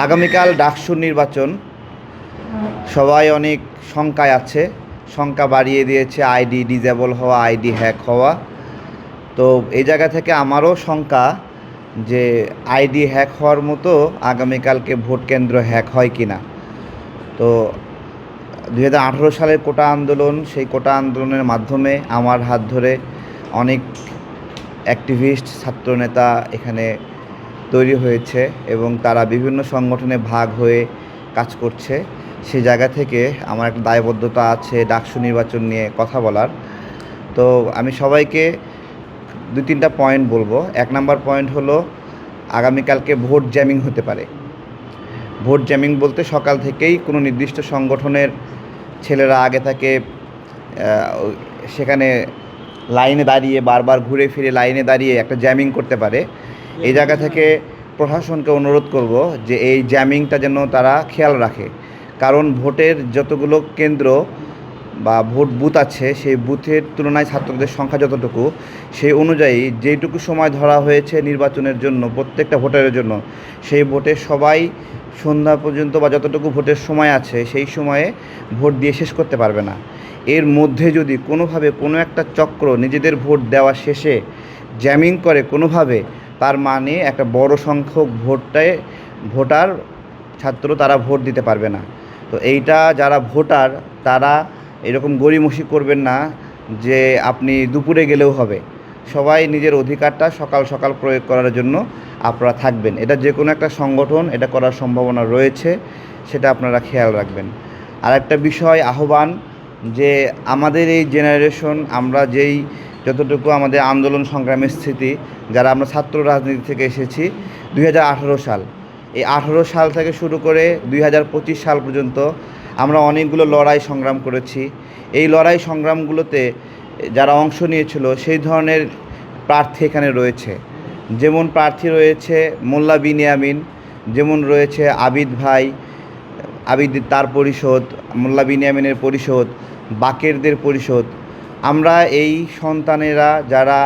আগামীকাল ডাকসুর নির্বাচন। সবাই অনেক শঙ্কায় আছে। শঙ্কা বাড়িয়ে দিয়েছে আইডি ডিজেবল হওয়া, আইডি হ্যাক হওয়া। তো এই জায়গা থেকে আমারও শঙ্কা যে আইডি হ্যাক হওয়ার মতো আগামীকালকে ভোট কেন্দ্র হ্যাক হয় কি না তো দুই হাজার আঠেরো সালের কোটা আন্দোলন, সেই কোটা আন্দোলনের মাধ্যমে আমার হাত ধরে অনেক অ্যাক্টিভিস্ট, ছাত্রনেতা এখানে তৈরি হয়েছে এবং তারা বিভিন্ন সংগঠনে ভাগ হয়ে কাজ করছে। সে জায়গা থেকে আমার একটা দায়বদ্ধতা আছে ডাকসু নির্বাচন নিয়ে কথা বলার। তো আমি সবাইকে দুই তিনটা পয়েন্ট বলব। এক নাম্বার পয়েন্ট হলো, আগামীকালকে ভোট জ্যামিং হতে পারে। ভোট জ্যামিং বলতে সকাল থেকেই কোনো নির্দিষ্ট সংগঠনের ছেলেরা আগে থাকে সেখানে লাইনে দাঁড়িয়ে বারবার ঘুরে ফিরে লাইনে দাঁড়িয়ে একটা জ্যামিং করতে পারে। এই জায়গা থেকে প্রশাসনকে অনুরোধ করব যে এই জ্যামিংটা যেন তারা খেয়াল রাখে। কারণ ভোটের যতগুলো কেন্দ্র বা ভোট বুথ আছে, সেই বুথের তুলনায় ছাত্রদের সংখ্যা যতটুকু, সেই অনুযায়ী যেটুকু সময় ধরা হয়েছে নির্বাচনের জন্য, প্রত্যেকটা ভোটারের জন্য, সেই ভোটে সবাই সন্ধ্যা পর্যন্ত বা যতটুকু ভোটের সময় আছে, সেই সময়ে ভোট দিয়ে শেষ করতে পারবে না। এর মধ্যে যদি কোনোভাবে কোনো একটা চক্র নিজেদের ভোট দেওয়া শেষে জ্যামিং করে কোনোভাবে তার মানে একটা বড় সংখ্যক ভোটটায় ভোটার ছাত্র তারা ভোট দিতে পারবে না। তো এইটা যারা ভোটার, তারা এরকম গড়িমসি করবেন না যে আপনি দুপুরে গেলেও হবে। সবাই নিজের অধিকারটা সকাল সকাল প্রয়োগ করার জন্য আপনারা থাকবেন। এটা যে কোনো একটা সংগঠন, এটা করার সম্ভাবনা রয়েছে, সেটা আপনারা খেয়াল রাখবেন। আর একটা বিষয়, আহ্বান যে আমাদের এই জেনারেশন আমরা যেই যতটুকু আমাদের আন্দোলন সংগ্রামের স্থিতি, যারা আমরা ছাত্র রাজনীতি থেকে এসেছি, দুই হাজার আঠেরো সাল। এই আঠেরো সাল থেকে শুরু করে দুই হাজার পঁচিশ সাল পর্যন্ত আমরা অনেকগুলো লড়াই সংগ্রাম করেছি। এই লড়াই সংগ্রামগুলোতে যারা অংশ নিয়েছিল, সেই ধরনের প্রার্থী এখানে রয়েছে। যেমন প্রার্থী রয়েছে মোল্লা বিনিয়ামিন, যেমন রয়েছে আবিদ ভাই, আবিদ তার পরিষদ, মোল্লা বিনিয়ামিনের পরিষদ, বাকেরদের পরিষদ আমরা এই সন্তানেরা যারা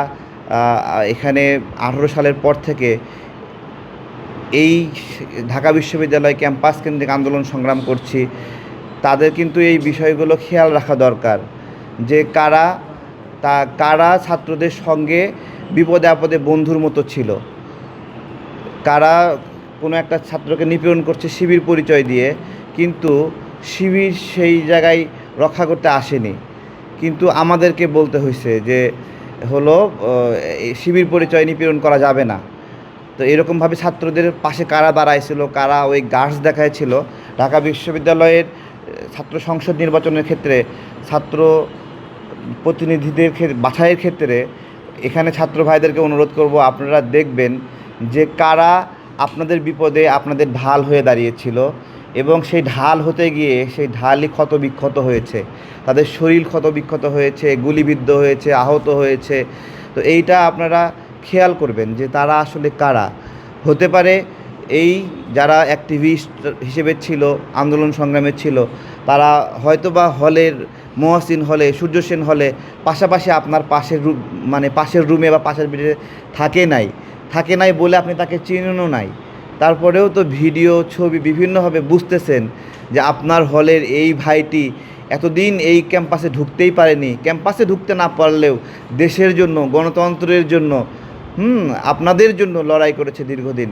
এখানে আঠেরো সালের পর থেকে এই ঢাকা বিশ্ববিদ্যালয় ক্যাম্পাস কেন্দ্রিক আন্দোলন সংগ্রাম করছি, তাদের কিন্তু এই বিষয়গুলো খেয়াল রাখা দরকার যে কারা, তা কারা ছাত্রদের সঙ্গে বিপদে আপদে বন্ধুর মতো ছিল। কারা কোনো একটা ছাত্রকে নিপীড়ন করছে শিবির পরিচয় দিয়ে, কিন্তু শিবির সেই জায়গায় রক্ষা করতে আসেনি। কিন্তু আমাদেরকে বলতে হয়েছে যে হলো শিবির পরিচয় নিপীড়ন করা যাবে না। তো এরকমভাবে ছাত্রদের পাশে কারা দাঁড়াইছিল, কারা ওই গার্ডস দেখাইছিল, ঢাকা বিশ্ববিদ্যালয়ের ছাত্র সংসদ নির্বাচনের ক্ষেত্রে, ছাত্র প্রতিনিধিদের ক্ষেত্রে বাছাইয়ের ক্ষেত্রে এখানে ছাত্র ভাইদেরকে অনুরোধ করব, আপনারা দেখবেন যে কারা আপনাদের বিপদে, আপনাদের ঢাল হয়ে দাঁড়িয়েছিল। এবং সেই ঢাল হতে গিয়ে সেই ঢালই ক্ষত বিক্ষত হয়েছে। তাদের শরীর ক্ষত বিক্ষত হয়েছে, গুলিবিদ্ধ হয়েছে, আহত হয়েছে। তো এইটা আপনারা খেয়াল করবেন যে তারা আসলে কারা। হতে পারে এই যারা অ্যাক্টিভিস্ট হিসেবে ছিল, আন্দোলন সংগ্রামে ছিল, তারা হয়তোবা হলের, মহসিন হলে সূর্য সেন হলে পাশাপাশি আপনার পাশের রুম মানে পাশের রুমে বা পাশের বেডে থাকে নাই। থাকে নাই বলে আপনি তাকে চিনেনও নাই। তারপরেও তো ভিডিও, ছবি বিভিন্নভাবে বুঝতেছেন যে আপনার হলের এই ভাইটি এতদিন এই ক্যাম্পাসে ঢুকতেই পারেনি। ক্যাম্পাসে ঢুকতে না পারলেও দেশের জন্য, গণতন্ত্রের জন্য, হুম, আপনাদের জন্য লড়াই করেছে দীর্ঘদিন।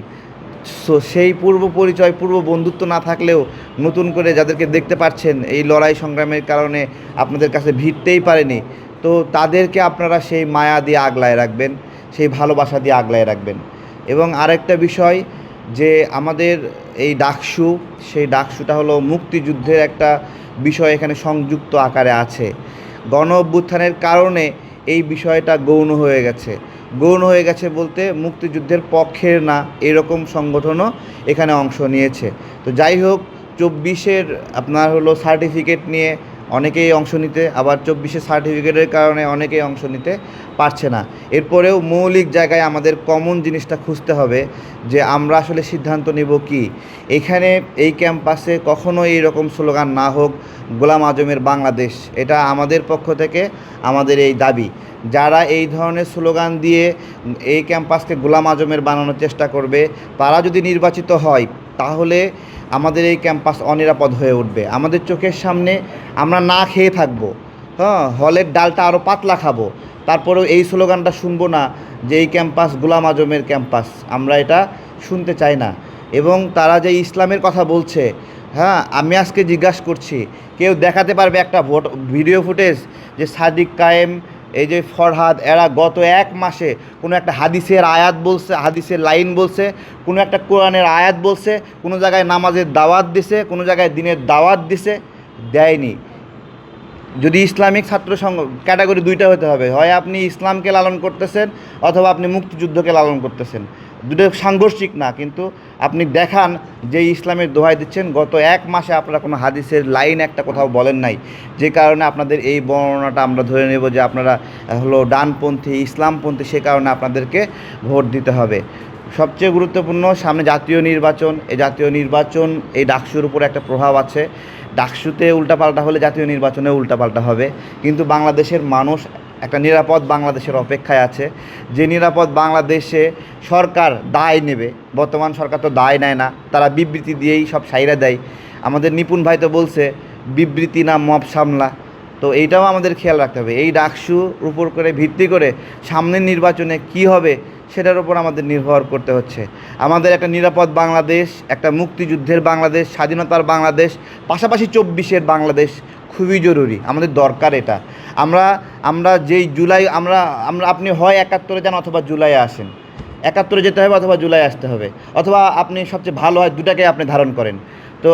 সো সেই পূর্ব পরিচয়, পূর্ব বন্ধুত্ব না থাকলেও নতুন করে যাদেরকে দেখতে পাচ্ছেন, এই লড়াই সংগ্রামের কারণে আপনাদের কাছে ভিড়তেই পারেনি। তো তাদেরকে আপনারা সেই মায়া দিয়ে আগলায় রাখবেন, সেই ভালোবাসা দিয়ে আগলায় রাখবেন। এবং আরেকটা বিষয় যে আমাদের এই ডাকসু, সেই ডাকসুটা হলো মুক্তিযুদ্ধের একটা বিষয় এখানে সংযুক্ত আকারে আছে। গণ অভ্যুত্থানের কারণে এই বিষয়টা গৌণ হয়ে গেছে। গৌণ হয়ে গেছে বলতে মুক্তিযুদ্ধের পক্ষের না, এরকম সংগঠনও এখানে অংশ নিয়েছে। তো যাই হোক, চব্বিশের আপনার হলো সার্টিফিকেট নিয়ে অনেকেই অংশ নিতে, আবার চব্বিশে সার্টিফিকেটের কারণে অনেকেই অংশ নিতে পারছে না। এরপরেও মৌলিক জায়গায় আমাদের কমন জিনিসটা খুঁজতে হবে যে আমরা আসলে সিদ্ধান্ত নেব কি। এখানে এই ক্যাম্পাসে কখনো এইরকম স্লোগান না হোক, গোলাম আজমের বাংলাদেশ। এটা আমাদের পক্ষ থেকে আমাদের এই দাবি। যারা এই ধরনের স্লোগান দিয়ে এই ক্যাম্পাসকে গোলাম আজমের বানানোর চেষ্টা করবে, তারা যদি নির্বাচিত হয় তাহলে আমাদের এই ক্যাম্পাস অনিরাপদ হয়ে উঠবে। আমাদের চোখের সামনে আমরা না খেয়ে থাকব। হ্যাঁ হলের ডালটা আরও পাতলা খাব। তারপরেও এই স্লোগানটা শুনব না যে এই ক্যাম্পাস গুলাম আজমের ক্যাম্পাস। আমরা এটা শুনতে চাই না। এবং তারা যে ইসলামের কথা বলছে হ্যাঁ আমি আজকে জিজ্ঞাসা করছি, কেউ দেখাতে পারবে একটা ভোট ভিডিও ফুটেজ যে সাদিক কায়েম এই যে ফরহাদ, এরা গত এক মাসে কোনো একটা হাদিসের আয়াত বলছে, হাদিসের লাইন বলছে, কোনো একটা কোরআনের আয়াত বলছে, কোনো জায়গায় নামাজের দাওয়াত দিছে, কোনো জায়গায় দিনের দাওয়াত দিছে, দেয়নি। যদি ইসলামিক ছাত্র সংঘ, ক্যাটাগরি দুইটা হতে হবে। হয় আপনি ইসলামকে লালন করতেছেন, অথবা আপনি মুক্তিযুদ্ধকে লালন করতেছেন। দুটো সাংঘর্ষিক না, কিন্তু আপনি দেখান যে ইসলামের দোহাই দিচ্ছেন। গত এক মাসে আপনারা কোনো হাদিসের লাইন একটা কোথাও বলেন নাই, যে কারণে আপনাদের এই বর্ণনাটা আমরা ধরে নেব যে আপনারা হলো ডানপন্থী, ইসলামপন্থী, সে কারণে আপনাদেরকে ভোট দিতে হবে। সবচেয়ে গুরুত্বপূর্ণ, সামনে জাতীয় নির্বাচন, এই জাতীয় নির্বাচন, এই ডাকসুর উপর একটা প্রভাব আছে। ডাকসুতে উল্টাপাল্টা হলে জাতীয় নির্বাচনে উল্টাপাল্টা হবে। কিন্তু বাংলাদেশের মানুষ একটা নিরাপদ বাংলাদেশের অপেক্ষায় আছে। যে নিরাপদ বাংলাদেশে সরকার দায় নেবে, বর্তমান সরকার তো দায় নেয় না, তারা বিবৃতি দিয়েই সব সাইরা দেয়। আমাদের নিপুণ ভাই তো বলছে, বিবৃতি না, মব সামলা। তো এইটাও আমাদের খেয়াল রাখতে হবে। এই ডাকসুর উপর করে ভিত্তি করে সামনের নির্বাচনে কি হবে, সেটার উপর আমাদের নির্ভর করতে হচ্ছে। আমাদের একটা নিরাপদ বাংলাদেশ, একটা মুক্তিযুদ্ধের বাংলাদেশ, স্বাধীনতার বাংলাদেশ, পাশাপাশি চব্বিশের বাংলাদেশ খুবই জরুরি, আমাদের দরকার এটা। আমরা আমরা যেই জুলাই, আমরা আমরা, আপনি হয় একাত্তরে যান অথবা জুলাইয়ে আসেন। একাত্তরে যেতে হবে অথবা জুলাই আসতে হবে। অথবা আপনি সবচেয়ে ভালো হয় দুটাকে আপনি ধারণ করেন। তো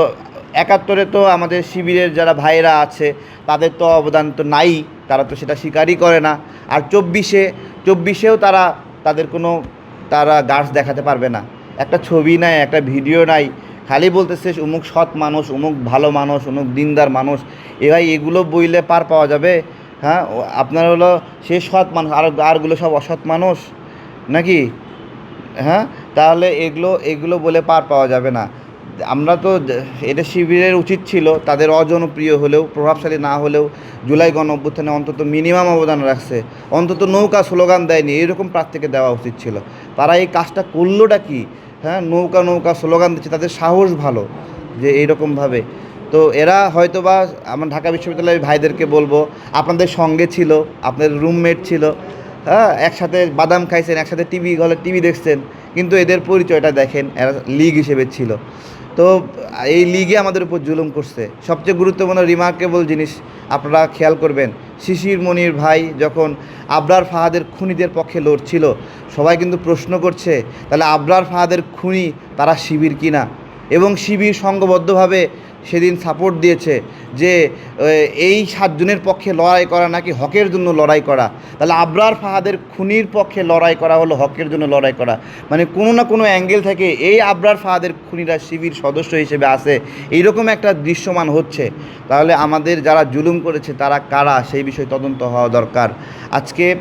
একাত্তরে তো আমাদের শিবিরের যারা ভাইয়েরা আছে, তাদের তো অবদান তো নাই, তারা তো সেটা স্বীকারই করে না। আর চব্বিশে, চব্বিশেও তারা, তাদের কোনো, তারা গাছ দেখাতে পারবে না। একটা ছবি নাই, একটা ভিডিও নাই। খালি বলতেছে অমুক সৎ মানুষ অমুক ভালো মানুষ অমুক দিনদার মানুষ। এ ভাই, এগুলো বইলে পার পাওয়া যাবে। হ্যাঁ আপনার হলো সে সৎ মানুষ, আর, আরগুলো সব অসৎ মানুষ? নাকি? হ্যাঁ তাহলে এগুলো এগুলো বলে পার পাওয়া যাবে না। আমরা তো এটা শিবিরের উচিত ছিল, তাদের অজনপ্রিয় হলেও, প্রভাবশালী না হলেও, জুলাই গণ অভ্যুত্থানে অন্তত মিনিমাম অবদান রাখছে। অন্তত নৌকা স্লোগান দেয়নি, এরকম প্রার্থীকে দেওয়া উচিত ছিল। তারা এই কাজটা করলোটা কি? হ্যাঁ নৌকা নৌকা স্লোগান দিচ্ছে, তাদের সাহস ভালো যে এইরকমভাবে। তো এরা হয়তোবা, আমার ঢাকা বিশ্ববিদ্যালয়ের ভাইদেরকে বলব, আপনাদের সঙ্গে ছিল, আপনাদের রুমমেট ছিল হ্যাঁ একসাথে বাদাম খাইছেন, একসাথে টিভি, ঘরে টিভি দেখছেন, কিন্তু এদের পরিচয়টা দেখেন, এরা লিগ হিসেবে ছিল। তো এই লিগে আমাদের উপর জুলুম করছে। সবচেয়ে গুরুত্বপূর্ণ রিমার্কেবল জিনিস, আপনারা খেয়াল করবেন শিশির মনির ভাই যখন আবরার ফাহাদের খুনিদের পক্ষে লড়ছিল, সবাই কিন্তু প্রশ্ন করছে, তাহলে আবরার ফাহাদের খুনি তারা শিবির কিনা? এবং শিবির সংঘবদ্ধভাবে সেদিন সাপোর্ট দিয়েছে যে এই সাতজনের পক্ষে লড়াই করা নাকি হকের জন্য লড়াই করা? তাহলে আবরার ফাহাদের খুনির পক্ষে লড়াই করা হলো, হকের জন্য লড়াই করা। মানে কোনো না কোনো অ্যাঙ্গেল থেকে এই আবরার ফাহাদের খুনিরা শিবির সদস্য হিসেবে আছে। এইরকম একটা দৃশ্যমান হচ্ছে। তাহলে আমাদের যারা জুলুম করেছে তারা কারা? সেই বিষয়ে তদন্ত হওয়া দরকার। আজকে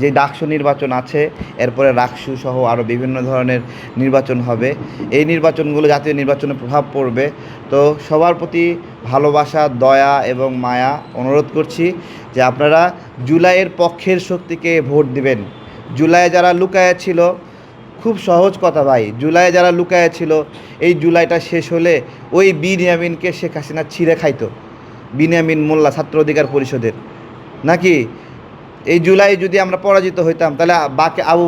যে ডাকসু নির্বাচন আছে, এরপরে রাকসু সহ আরও বিভিন্ন ধরনের নির্বাচন হবে। এই নির্বাচনগুলো জাতীয় নির্বাচনে প্রভাব পড়বে। তো সবার প্রতি ভালোবাসা, দয়া এবং মায়া অনুরোধ করছি যে আপনারা জুলাইয়ের পক্ষের শক্তিকে ভোট দিবেন। জুলাইয়ে যারা লুকায় ছিল, খুব সহজ কথা ভাই, জুলাইয়ে যারা লুকায় ছিল, এই জুলাইটা শেষ হলে ওই বিনিয়ামিনকে শেখ হাসিনা ছিঁড়ে খাইতো। বিনিয়ামিন মোল্লা ছাত্র অধিকার পরিষদের। নাকি? এই জুলাই যদি আমরা পরাজিত হইতাম, তাহলে বাকে আবু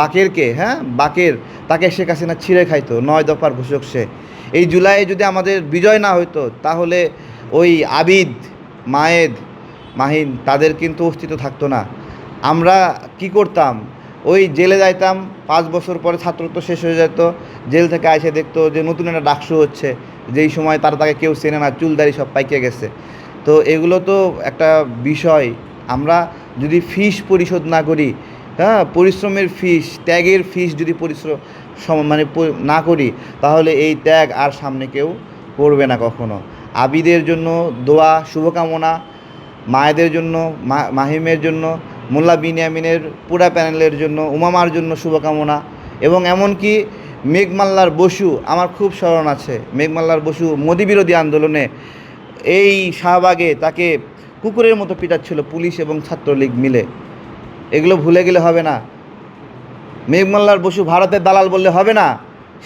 বাকেরকে হ্যাঁ? বাকের, তাকে শেখ হাসিনা ছিঁড়ে খাইতো, নয় দফার ঘোষক সে। এই জুলাইয়ে যদি আমাদের বিজয় না হইতো, তাহলে ওই আবিদ, মায়েদ, মাহিন, তাদের কিন্তু অস্তিত্ব থাকতো না। আমরা কি করতাম? ওই জেলে যাইতাম, পাঁচ বছর পরে ছাত্রত্ব শেষ হয়ে যেত, জেল থেকে এসে দেখতো যে নতুন একটা ডাকসু হচ্ছে, যেই সময় তারা তাকে কেউ চেনে না, চুলদারি সব পাইকে গেছে। তো এগুলো তো একটা বিষয় আমরা যদি ফিস পরিশোধ না করি হ্যাঁ পরিশ্রমের ফিস, ত্যাগের ফিস যদি পরিশ্রম মানে না করি, তাহলে এই ত্যাগ আর সামনে কেউ করবে না কখনো। আবিদের জন্য দোয়া, শুভকামনা, মায়েদের জন্য মাহিমের জন্য, মোল্লা বিনিয়ামিনের পুরা প্যানেলের জন্য, উমামার জন্য শুভকামনা। এবং এমনকি মেঘমাল্লার বসু, আমার খুব স্মরণ আছে, মেঘমাল্লার বসু মোদী বিরোধী আন্দোলনে, এই শাহবাগে তাকে কুকুরের মতো পিটাচ্ছিল পুলিশ এবং ছাত্রলীগ মিলে। এগুলো ভুলে গেলে হবে না। মেঘমাল্লার বসু ভারতের দালাল বললে হবে না।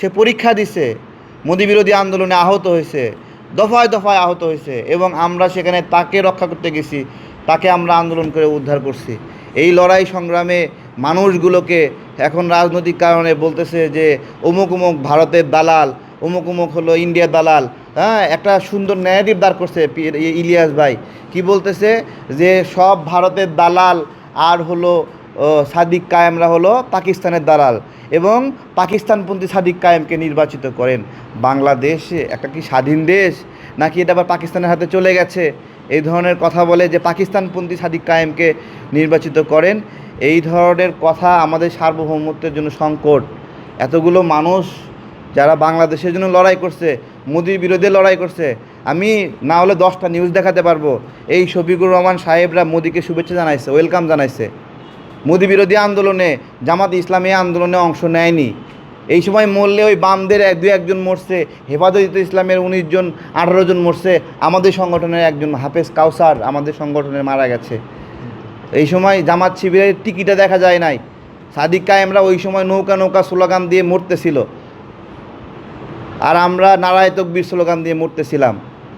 সে পরীক্ষা দিছে। মোদি বিরোধী আন্দোলনে আহত হয়েছে। দফায় দফায় আহত হয়েছে এবং আমরা সেখানে তাকে রক্ষা করতে গেছি, তাকে আমরা আন্দোলন করে উদ্ধার করছি। এই লড়াই সংগ্রামে মানুষগুলোকে এখন রাজনৈতিক কারণে বলতেছে যে অমুক অমুক ভারতের দালাল অমুক অমুক হলো ইন্ডিয়ার দালাল। হ্যাঁ একটা সুন্দর ন্যারেটিভ দাঁড় করছে ইলিয়াস ভাই। কি বলতেছে? যে সব ভারতের দালাল আর হলো সাদিক কায়েমরা হলো পাকিস্তানের দালাল এবং পাকিস্তানপন্থী সাদিক কায়েমকে নির্বাচিত করেন। বাংলাদেশ একটা কি স্বাধীন দেশ? নাকি এটা আবার পাকিস্তানের হাতে চলে গেছে? এই ধরনের কথা বলে যে পাকিস্তানপন্থী সাদিক কায়েমকে নির্বাচিত করেন, এই ধরনের কথা আমাদের সার্বভৌমত্বের জন্য সংকট। এতগুলো মানুষ যারা বাংলাদেশের জন্য লড়াই করছে, মোদির বিরুদ্ধে লড়াই করছে, আমি না হলে দশটা নিউজ দেখাতে পারব। এই শফিকুর রহমান সাহেবরা মোদিকে শুভেচ্ছা জানাইছে ওয়েলকাম জানাইছে। মোদি বিরোধী আন্দোলনে, জামাত ইসলামী আন্দোলনে অংশ নেয়নি। এই সময় মরলে ওই বামদের এক দু একজন মরছে, হেফাজত ইসলামের উনিশ জন, আঠারো জন মরছে। আমাদের সংগঠনের একজন হাফেজ কাউসার আমাদের সংগঠনের মারা গেছে। এই সময় জামাত শিবিরের টিকিটা দেখা যায় নাই। সাদিক কায়েমরা ওই সময় নৌকা নৌকা স্লোগান দিয়ে মরতেছিল। আর আমরা নারায় তকবীর স্লোগান দিয়ে মরতেছিলাম।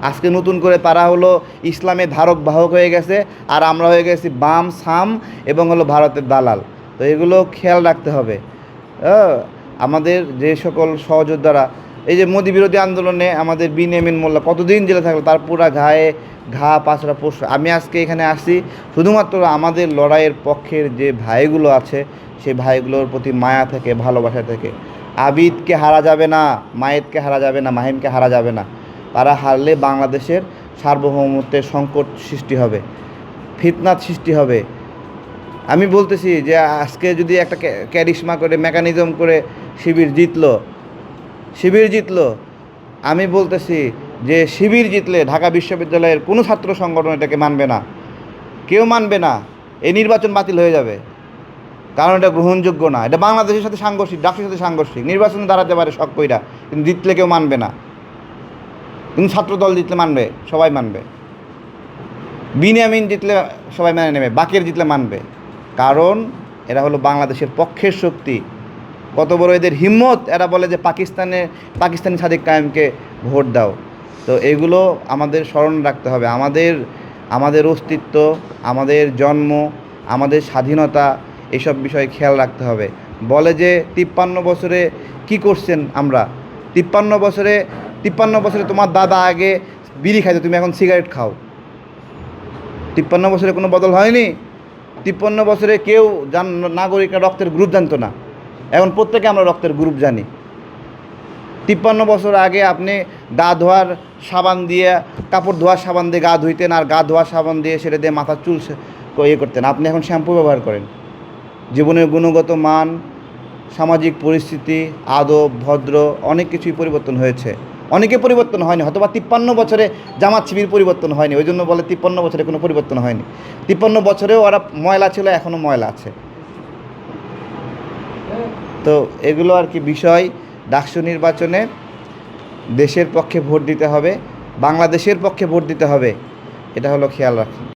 আজকে নতুন করে তারা হলো ইসলামের ধারক বাহক হয়ে গেছে, আর আমরা হয়ে গেছি বাম, সাম এবং হলো ভারতের দালাল। তো এগুলো খেয়াল রাখতে হবে। আমাদের যে সকল সহযোদ্ধারা, এই যে মোদী বিরোধী আন্দোলনে আমাদের বিন এমিন মোল্লা কতদিন জেলে থাকল, তার পুরা ঘায়ে ঘা পাঁচরা পোষ আমি আজকে এখানে আসি শুধুমাত্র আমাদের লড়াইয়ের পক্ষের যে ভাইগুলো আছে, সেই ভাইগুলোর প্রতি মায়া থেকে, ভালোবাসা থেকে। আবিদকে হারা যাবে না মায়েতকে হারা যাবে না, মাহিমকে হারা যাবে না। তারা হারলে বাংলাদেশের সার্বভৌমত্বের সংকট সৃষ্টি হবে ফিতনাত সৃষ্টি হবে। আমি বলতেছি যে আজকে যদি একটা ক্যারিশমা করে মেকানিজম করে শিবির জিতল, শিবির জিতলো, আমি বলতেছি যে শিবির জিতলে ঢাকা বিশ্ববিদ্যালয়ের কোনো ছাত্র সংগঠন এটাকে মানবে না। কেউ মানবে না, এই নির্বাচন বাতিল হয়ে যাবে। কারণ এটা গ্রহণযোগ্য না। এটা বাংলাদেশের সাথে সাংঘর্ষিক ডাকের সাথে সাংঘর্ষিক। নির্বাচন দাঁড়াতে পারে শখ কইরা, কিন্তু জিতলে কেউ মানবে না। কিন্তু ছাত্র দল জিতলে মানবে, সবাই মানবে। বিনিয়ামিন জিতলে সবাই মেনে নেবে, বাকের জিতলে মানবে। কারণ এরা হলো বাংলাদেশের পক্ষের শক্তি। কত বড় এদের হিম্মত, এরা বলে যে পাকিস্তানে, পাকিস্তানি সাদিক কায়েমকে ভোট দাও। তো এগুলো আমাদের স্মরণ রাখতে হবে। আমাদের আমাদের অস্তিত্ব, আমাদের জন্ম, আমাদের স্বাধীনতা এইসব বিষয়ে খেয়াল রাখতে হবে। বলে যে তিপ্পান্ন বছরে কি করছেন আমরা? তিপ্পান্ন বছরে তিপ্পান্ন বছরে তোমার দাদা আগে বিড়ি খাইতো, তুমি এখন সিগারেট খাও। তিপ্পান্ন বছরে কোনো বদল হয়নি? তিপ্পান্ন বছরে কেউ জান, নাগরিকরা রক্তের গ্রুপ জানতো না। এখন প্রত্যেকে আমরা রক্তের গ্রুপ জানি। তিপ্পান্ন বছর আগে আপনি গা ধোয়ার সাবান দিয়ে, কাপড় ধোয়ার সাবান দিয়ে গা ধুইতেন আর গা ধোয়ার সাবান দিয়ে সেটা দিয়ে মাথার চুল ইয়ে করতেন। আপনি এখন শ্যাম্পু ব্যবহার করেন। জীবনের গুণগত মান, সামাজিক পরিস্থিতি, আদব, ভদ্র, অনেক কিছুই পরিবর্তন হয়েছে। অনেকে পরিবর্তন হয়নি হয়তো বা তিপ্পান্ন বছরে জামাত শিবির পরিবর্তন হয়নি, ওই জন্য বলে তিপ্পান্ন বছরে কোনো পরিবর্তন হয়নি। তিপ্পান্ন বছরেও ওরা ময়লা ছিল এখনও ময়লা আছে। তো এগুলো আর কি বিষয়, ডাকসু নির্বাচনে দেশের পক্ষে ভোট দিতে হবে, বাংলাদেশের পক্ষে ভোট দিতে হবে, এটা হলো খেয়াল রাখুন